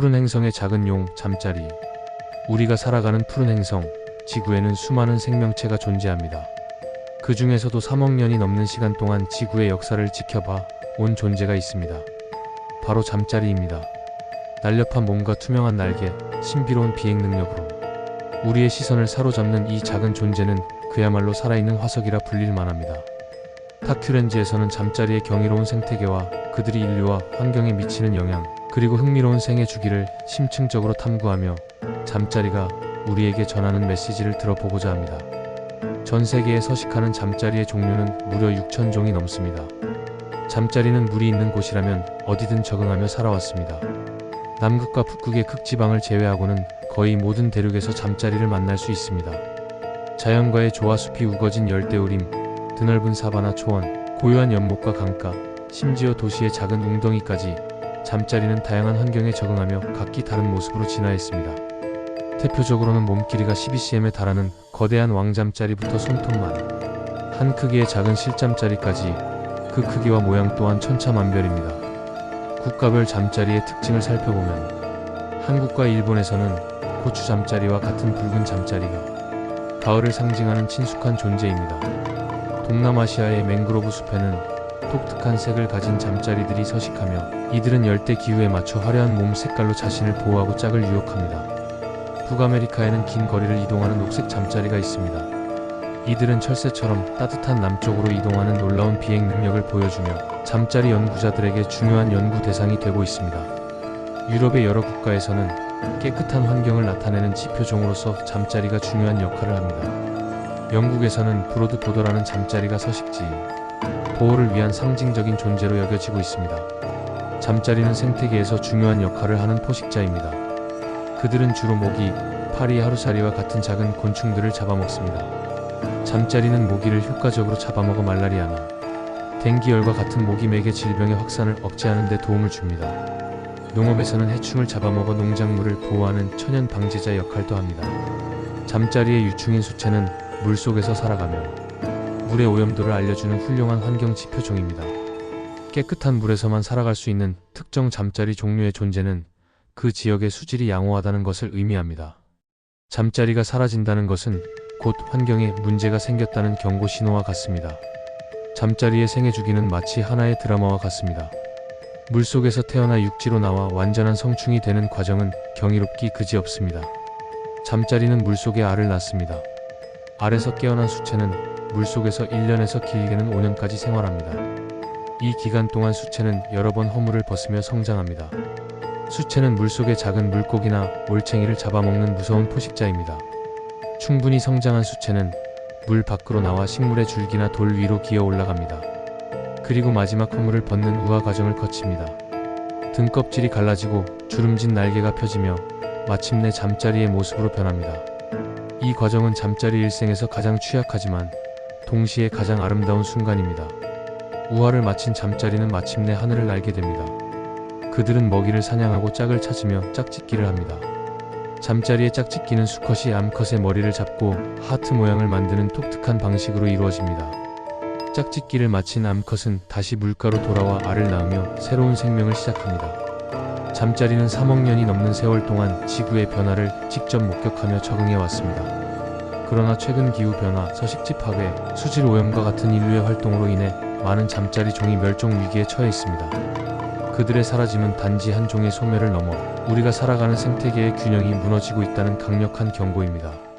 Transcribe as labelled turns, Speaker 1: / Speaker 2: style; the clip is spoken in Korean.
Speaker 1: 푸른 행성의 작은 용, 잠자리. 우리가 살아가는 푸른 행성, 지구에는 수많은 생명체가 존재합니다. 그 중에서도 3억 년이 넘는 시간 동안 지구의 역사를 지켜봐 온 존재가 있습니다. 바로 잠자리입니다. 날렵한 몸과 투명한 날개, 신비로운 비행 능력으로 우리의 시선을 사로잡는 이 작은 존재는 그야말로 살아있는 화석이라 불릴 만합니다. 타큐렌즈에서는 잠자리의 경이로운 생태계와 그들이 인류와 환경에 미치는 영향, 그리고 흥미로운 생애 주기를 심층적으로 탐구하며 잠자리가 우리에게 전하는 메시지를 들어보고자 합니다. 전 세계에 서식하는 잠자리의 종류는 무려 6천 종이 넘습니다. 잠자리는 물이 있는 곳이라면 어디든 적응하며 살아왔습니다. 남극과 북극의 극지방을 제외하고는 거의 모든 대륙에서 잠자리를 만날 수 있습니다. 자연과의 조화숲이 우거진 열대우림, 드넓은 사바나 초원, 고요한 연못과 강가, 심지어 도시의 작은 웅덩이까지 잠자리는 다양한 환경에 적응하며 각기 다른 모습으로 진화했습니다. 대표적으로는 몸 길이가 12cm에 달하는 거대한 왕잠자리부터 손톱만, 한 크기의 작은 실잠자리까지 그 크기와 모양 또한 천차만별입니다. 국가별 잠자리의 특징을 살펴보면 한국과 일본에서는 고추 잠자리와 같은 붉은 잠자리가 가을을 상징하는 친숙한 존재입니다. 동남아시아의 맹그로브 숲에는 독특한 색을 가진 잠자리들이 서식하며 이들은 열대 기후에 맞춰 화려한 몸 색깔로 자신을 보호하고 짝을 유혹합니다. 북아메리카에는 긴 거리를 이동하는 녹색 잠자리가 있습니다. 이들은 철새처럼 따뜻한 남쪽으로 이동하는 놀라운 비행 능력을 보여주며 잠자리 연구자들에게 중요한 연구 대상이 되고 있습니다. 유럽의 여러 국가에서는 깨끗한 환경을 나타내는 지표종으로서 잠자리가 중요한 역할을 합니다. 영국에서는 브로드 보더라는 잠자리가 서식지, 보호를 위한 상징적인 존재로 여겨지고 있습니다. 잠자리는 생태계에서 중요한 역할을 하는 포식자입니다. 그들은 주로 모기, 파리, 하루살이와 같은 작은 곤충들을 잡아먹습니다. 잠자리는 모기를 효과적으로 잡아먹어 말라리아나 댕기열과 같은 모기맥의 질병의 확산을 억제하는 데 도움을 줍니다. 농업에서는 해충을 잡아먹어 농작물을 보호하는 천연 방제자 역할도 합니다. 잠자리의 유충인 수채는 물속에서 살아가며 물의 오염도를 알려주는 훌륭한 환경 지표종입니다. 깨끗한 물에서만 살아갈 수 있는 특정 잠자리 종류의 존재는 그 지역의 수질이 양호하다는 것을 의미합니다. 잠자리가 사라진다는 것은 곧 환경에 문제가 생겼다는 경고 신호와 같습니다. 잠자리의 생애 주기는 마치 하나의 드라마와 같습니다. 물속에서 태어나 육지로 나와 완전한 성충이 되는 과정은 경이롭기 그지없습니다. 잠자리는 물속에 알을 낳습니다. 알에서 깨어난 수체는 물속에서 1년에서 길게는 5년까지 생활합니다. 이 기간 동안 수체는 여러 번 허물을 벗으며 성장합니다. 수체는 물속의 작은 물고기나 올챙이를 잡아먹는 무서운 포식자입니다. 충분히 성장한 수체는 물 밖으로 나와 식물의 줄기나 돌 위로 기어 올라갑니다. 그리고 마지막 허물을 벗는 우화 과정을 거칩니다. 등껍질이 갈라지고 주름진 날개가 펴지며 마침내 잠자리의 모습으로 변합니다. 이 과정은 잠자리 일생에서 가장 취약하지만 동시에 가장 아름다운 순간입니다. 우화를 마친 잠자리는 마침내 하늘을 날게 됩니다. 그들은 먹이를 사냥하고 짝을 찾으며 짝짓기를 합니다. 잠자리의 짝짓기는 수컷이 암컷의 머리를 잡고 하트 모양을 만드는 독특한 방식으로 이루어집니다. 짝짓기를 마친 암컷은 다시 물가로 돌아와 알을 낳으며 새로운 생명을 시작합니다. 잠자리는 3억 년이 넘는 세월 동안 지구의 변화를 직접 목격하며 적응해 왔습니다. 그러나 최근 기후 변화, 서식지 파괴, 수질 오염과 같은 인류의 활동으로 인해 많은 잠자리 종이 멸종 위기에 처해 있습니다. 그들의 사라짐은 단지 한 종의 소멸을 넘어 우리가 살아가는 생태계의 균형이 무너지고 있다는 강력한 경고입니다.